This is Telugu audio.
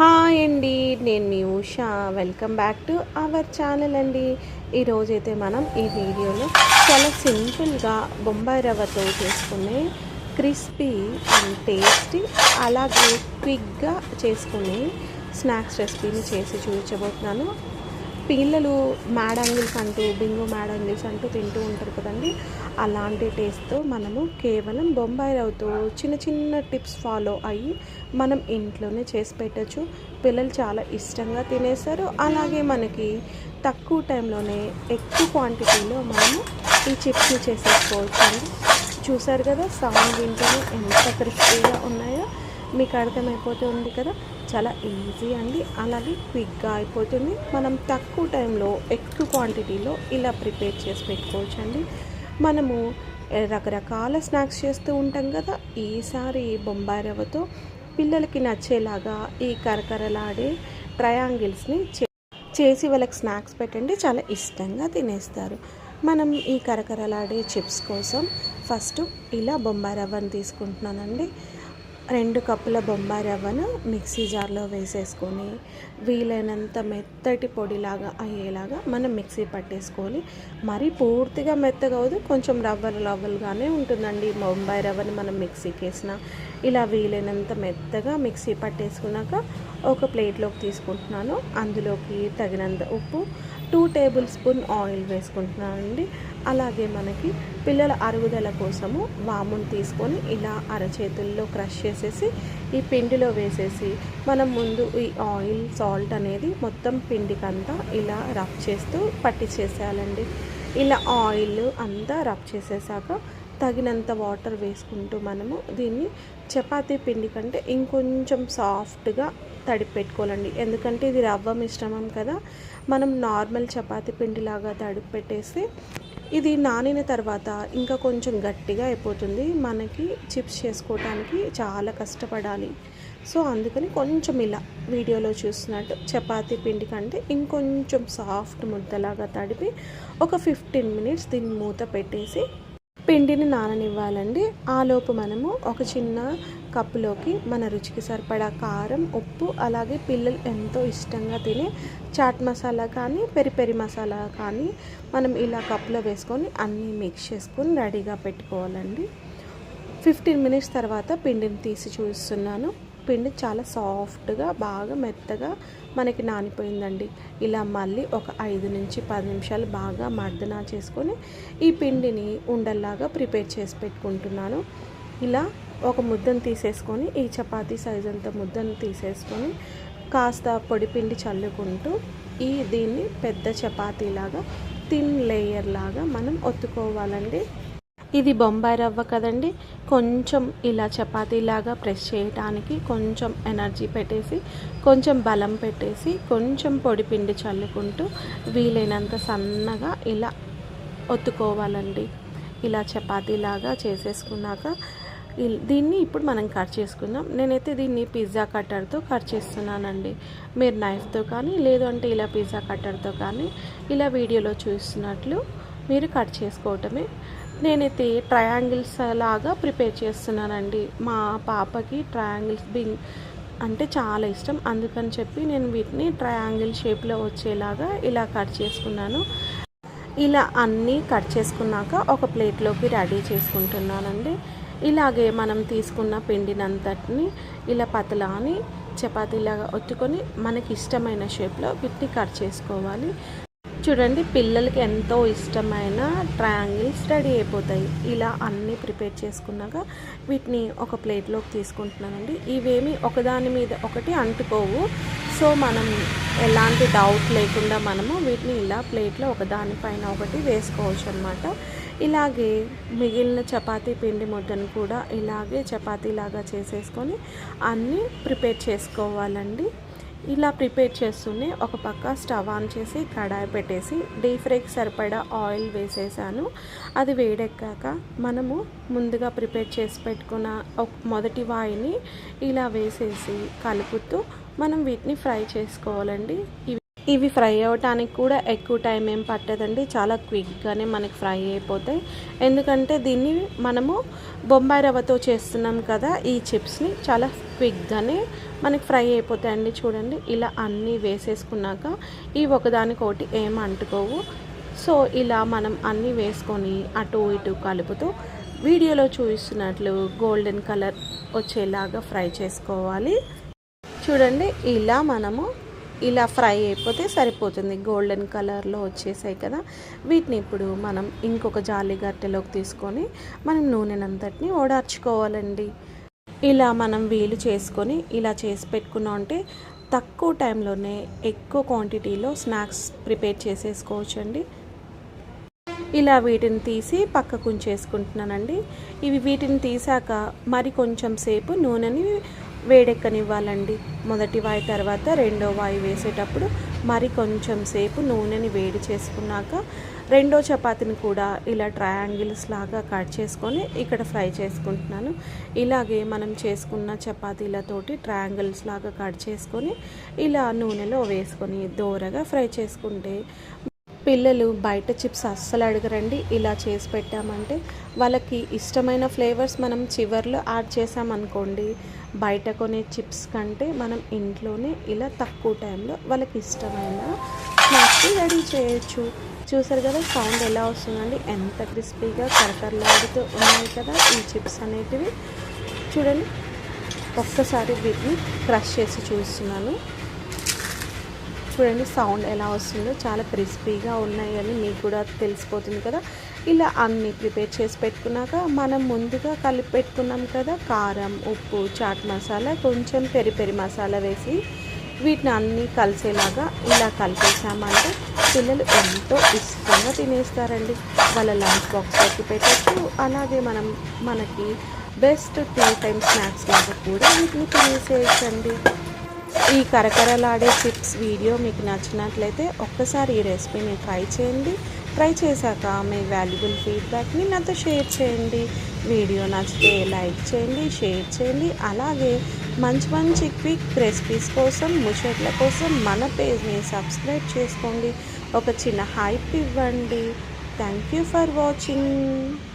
హాయ్ అండి నేను మీ Usha. Welcome back to our channel అండి. ఈరోజైతే మనం ఈ వీడియోలో చాలా సింపుల్గా బొంబాయి రవ్వతో చేసుకునే క్రిస్పీ అండ్ టేస్టీ అలాగే క్విక్గా చేసుకునే స్నాక్స్ రెసిపీని చేసి చూపించబోతున్నాను. పిల్లలు మ్యాడంగిల్స్ అంటూ బింగో మ్యాడంగిల్స్ అంటూ తింటూ ఉంటారు కదండి. అలాంటి టేస్ట్తో మనము కేవలం బొంబాయి రవ్వతో చిన్న చిన్న టిప్స్ ఫాలో అయ్యి మనం ఇంట్లోనే చేసి పెట్టచ్చు. పిల్లలు చాలా ఇష్టంగా తినేస్తారు అలాగే మనకి తక్కువ టైంలోనే ఎక్కువ క్వాంటిటీలో మనము ఈ చిప్స్ని చేసేసుకోవచ్చు అండి. చూసారు కదా సౌండ్ వింటేనే ఎంత క్రిస్పీగా ఉన్నాయో. మీకు అర్థమైపోతుంది కదా? చాలా ఈజీ అండి. అలాగే క్విక్గా అయిపోతుంది. మనం తక్కువ టైంలో ఎక్కువ క్వాంటిటీలో ఇలా ప్రిపేర్ చేసి పెట్టుకోవచ్చు అండి మనము రకరకాల స్నాక్స్ చేస్తూ ఉంటాం కదా ఈసారి బొంబాయి రవ్వతో పిల్లలకి నచ్చేలాగా ఈ కరకరలాడే ట్రయాంగిల్స్ని చేసి వాళ్ళకి స్నాక్స్ పెట్టండి. చాలా ఇష్టంగా తినేస్తారు. మనం ఈ కరకరలాడే చిప్స్ కోసం ఫస్ట్ ఇలా బొంబాయి రవ్వను తీసుకుంటున్నానండి. రెండు కప్పుల బొంబాయి రవ్వను మిక్సీ జార్లో వేసేసుకొని వీలైనంత మెత్తటి పొడిలాగా అయ్యేలాగా మనం మిక్సీ పట్టేసుకోవాలి మరీ పూర్తిగా మెత్తగా అవదు కొంచెం రవ్వలు రవ్వలుగానే ఉంటుందండి. బొంబాయి రవ్వని మనం మిక్సీకి వేసిన ఇలా వీలైనంత మెత్తగా మిక్సీ పట్టేసుకున్నాక ఒక ప్లేట్లోకి తీసుకుంటున్నాను. అందులోకి తగినంత ఉప్పు టూ టేబుల్ స్పూన్ ఆయిల్ వేసుకుంటున్నానండి. అలాగే మనకి పిల్లల అరుగుదల కోసము వామును తీసుకొని ఇలా అరచేతుల్లో క్రష్ చేసేసి ఈ పిండిలో వేసేసి మనం ముందు ఈ ఆయిల్ సాల్ట్ అనేది మొత్తం పిండికంతా ఇలా రబ్ చేస్తూ పట్టించేసేయాలండి. ఇలా ఆయిల్ అంతా రబ్ చేసేసాక తగినంత వాటర్ వేసుకుంటూ మనము దీన్ని చపాతీ పిండి కంటే ఇంకొంచెం సాఫ్ట్గా తడిపి పెట్టుకోవాలండి ఎందుకంటే ఇది రవ్వ మిశ్రమం కదా. మనం నార్మల్ చపాతి పిండిలాగా తడిపి పెట్టేసి ఇది నానిన తర్వాత ఇంకా కొంచెం గట్టిగా అయిపోతుంది. మనకి చిప్స్ చేసుకోవడానికి చాలా కష్టపడాలి. సో అందుకని కొంచెం ఇలా వీడియోలో చూస్తున్నట్టు చపాతి పిండి కంటే ఇంకొంచెం సాఫ్ట్ ముద్దలాగా తడిపి ఒక ఫిఫ్టీన్ మినిట్స్ దీన్ని మూత పెట్టేసి పిండిని నాననివ్వాలండి. ఆలోపు మనము ఒక చిన్న కప్పులోకి మన రుచికి సరిపడా కారం ఉప్పు అలాగే పిల్లలు ఎంతో ఇష్టంగా తినే చాట్ మసాలా కానీ పెరి పెరి మసాలా కానీ మనం ఇలా కప్పులో వేసుకొని అన్నీ మిక్స్ చేసుకొని రెడీగా పెట్టుకోవాలండి. ఫిఫ్టీన్ మినిట్స్ తర్వాత పిండిని తీసి చూస్తున్నాను. పిండి చాలా సాఫ్ట్గా బాగా మెత్తగా మనకి నానిపోయిందండి. ఇలా మళ్ళీ ఒక ఐదు నుంచి పది నిమిషాలు బాగా మర్దనా చేసుకొని ఈ పిండిని ఉండల్లాగా ప్రిపేర్ చేసి పెట్టుకుంటున్నాను. ఇలా ఒక ముద్దను తీసేసుకొని ఈ చపాతీ సైజ్ అంత ముద్దను తీసేసుకొని కాస్త పొడి పిండి చల్లుకుంటూ ఈ దీన్ని పెద్ద చపాతీలాగా థిన్ లేయర్ లాగా మనం ఒత్తుకోవాలండి. ఇది బొంబాయి రవ్వ కదండి. కొంచెం ఇలా చపాతీలాగా ప్రెస్ చేయడానికి కొంచెం ఎనర్జీ పెట్టేసి కొంచెం బలం పెట్టేసి కొంచెం పొడి పిండి చల్లుకుంటూ వీలైనంత సన్నగా ఇలా ఒత్తుకోవాలండి. ఇలా చపాతీలాగా చేసేసుకున్నాక దీన్ని ఇప్పుడు మనం కట్ చేసుకుందాం. నేనైతే దీన్ని పిజ్జా కట్టర్తో కట్ చేస్తున్నానండి. మీరు నైఫ్తో కానీ లేదు అంటే ఇలా పిజ్జా కట్టర్తో కానీ ఇలా వీడియోలో చూస్తున్నట్లు మీరు కట్ చేసుకోవటమే నేనైతే ట్రయాంగిల్స్ లాగా ప్రిపేర్ చేస్తున్నానండి. మా పాపకి ట్రయాంగిల్స్ బింగ్ అంటే చాలా ఇష్టం. అందుకని చెప్పి నేను వీటిని ట్రయాంగిల్ షేప్లో వచ్చేలాగా ఇలా కట్ చేసుకున్నాను. ఇలా అన్నీ కట్ చేసుకున్నాక ఒక ప్లేట్లోకి రెడీ చేసుకుంటున్నానండి. ఇలాగే మనం తీసుకున్న పిండినంతటిని ఇలా పతలాని చపాతీలాగా ఒత్తుకొని మనకి ఇష్టమైన షేప్లో వీటిని కట్ చేసుకోవాలి. చూడండి పిల్లలకి ఎంతో ఇష్టమైన ట్రయాంగిల్స్ రెడీ అయిపోతాయి. ఇలా అన్నీ ప్రిపేర్ చేసుకున్నాక వీటిని ఒక ప్లేట్లోకి తీసుకుంటున్నానండి. ఇవేమి ఒకదాని మీద ఒకటి అంటుకోవు. సో మనం ఎలాంటి డౌట్ లేకుండా మనము వీటిని ఇలా ప్లేట్లో ఒకదానిపైన ఒకటి వేసుకోవచ్చు అనమాట ఇలాగే మిగిలిన చపాతీ పిండి ముద్దను కూడా ఇలాగే చపాతీలాగా చేసేసుకొని అన్నీ ప్రిపేర్ చేసుకోవాలండి. ఇలా ప్రిపేర్ చేస్తూనే ఒక పక్క స్టవ్ ఆన్ చేసి కడాయి పెట్టేసి డీప్ ఫ్రైకి సరిపడా ఆయిల్ వేసేసాను. అది వేడెక్కాక మనము ముందుగా ప్రిపేర్ చేసి పెట్టుకున్న మొదటి వాయిని ఇలా వేసేసి కలుపుతూ మనం వీటిని ఫ్రై చేసుకోవాలండి. ఇవి ఫ్రై అవ్వటానికి కూడా ఎక్కువ టైం ఏం పట్టదండి. చాలా క్విక్గానే మనకి ఫ్రై అయిపోతాయి. ఎందుకంటే దీన్ని మనము బొంబాయి రవ్వతో చేస్తున్నాం కదా ఈ చిప్స్ని చాలా క్విక్గానే మనకి ఫ్రై అయిపోతాయండి చూడండి. ఇలా అన్నీ వేసేసుకున్నాక ఈ ఒకదానికొకటి ఏం అంటుకోవు. సో ఇలా మనం అన్నీ వేసుకొని అటు ఇటు కలుపుతూ వీడియోలో చూపిస్తున్నట్లు గోల్డెన్ కలర్ వచ్చేలాగా ఫ్రై చేసుకోవాలి. చూడండి ఇలా మనము ఇలా ఫ్రై అయిపోతే సరిపోతుంది. గోల్డెన్ కలర్లో వచ్చేసాయి కదా. వీటిని ఇప్పుడు మనం ఇంకొక జాలి గట్టెలోకి తీసుకొని మనం నూనెనంతటిని ఓడార్చుకోవాలండి. ఇలా మనం వీలు చేసుకొని ఇలా చేసి పెట్టుకున్నాం అంటే తక్కువ టైంలోనే ఎక్కువ క్వాంటిటీలో స్నాక్స్ ప్రిపేర్ చేసేసుకోవచ్చండి. ఇలా వీటిని తీసి పక్కకు ఉంచేసుకుంటున్నానండి. ఇవి వీటిని తీసాక మరి కొంచెం సేపు నూనెని వేడెక్కనివ్వాలండి. మొదటి వాయి తర్వాత రెండో వాయి వేసేటప్పుడు మరి కొంచెం సేపు నూనెని వేడి చేసుకున్నాక రెండో చపాతీని కూడా ఇలా ట్రయాంగిల్స్ లాగా కట్ చేసుకొని ఇక్కడ ఫ్రై చేసుకుంటున్నాను. ఇలాగే మనం చేసుకున్న చపాతీలతోటి ట్రయాంగిల్స్ లాగా కట్ చేసుకొని ఇలా నూనెలో వేసుకొని దోరగా ఫ్రై చేసుకుంటే పిల్లలు బయట చిప్స్ అస్సలు అడగరండి. ఇలా చేసి పెట్టామంటే వాళ్ళకి ఇష్టమైన ఫ్లేవర్స్ మనం చివర్లో యాడ్ చేసామనుకోండి బయట కొనే చిప్స్ కంటే మనం ఇంట్లోనే ఇలా తక్కువ టైంలో వాళ్ళకి ఇష్టమైన స్నాక్స్ రెడీ చేయొచ్చు. చూసారు కదా సౌండ్ ఎలా వస్తుందండి? ఎంత క్రిస్పీగా కరకరలాడుతూ ఉన్నాయి కదా ఈ చిప్స్ అనేటివి. చూడండి ఒక్కసారి వీటిని క్రష్ చేసి చూస్తున్నాను. చూడండి సౌండ్ ఎలా వస్తుందో చాలా క్రిస్పీగా ఉన్నాయి అని మీకు కూడా తెలిసిపోతుంది కదా. ఇలా అన్నీ ప్రిపేర్ చేసి పెట్టుకున్నాక మనం ముందుగా కలిపి పెట్టుకున్నాం కదా కారం ఉప్పు చాట్ మసాలా కొంచెం పెరి పెరి మసాలా వేసి వీటిని అన్నీ కలిసేలాగా ఇలా కలిపేసామంటే పిల్లలు ఎంతో ఇష్టంగా తినేస్తారండి. వాళ్ళ లంచ్ బాక్స్లోకి పెట్టచ్చు అలాగే మనం మనకి బెస్ట్ టీ టైం స్నాక్స్ లాగా కూడా వీటిని తినేసేయచ్చండి. ఈ కరకరలాడే చిప్స్ వీడియో మీకు నచ్చినట్లయితే ఒక్కసారి ఈ రెసిపీని ట్రై చేయండి. ట్రై చేశాక మీ వాల్యుబుల్ ఫీడ్బ్యాక్ని నాతో షేర్ చేయండి. వీడియో నచ్చితే లైక్ చేయండి షేర్ చేయండి. అలాగే మంచి మంచి క్విక్ రెసిపీస్ కోసం ముచ్చట్ల కోసం మన పేజ్ని సబ్స్క్రైబ్ చేసుకోండి. ఒక చిన్న హైప్ ఇవ్వండి. Thank you for watching.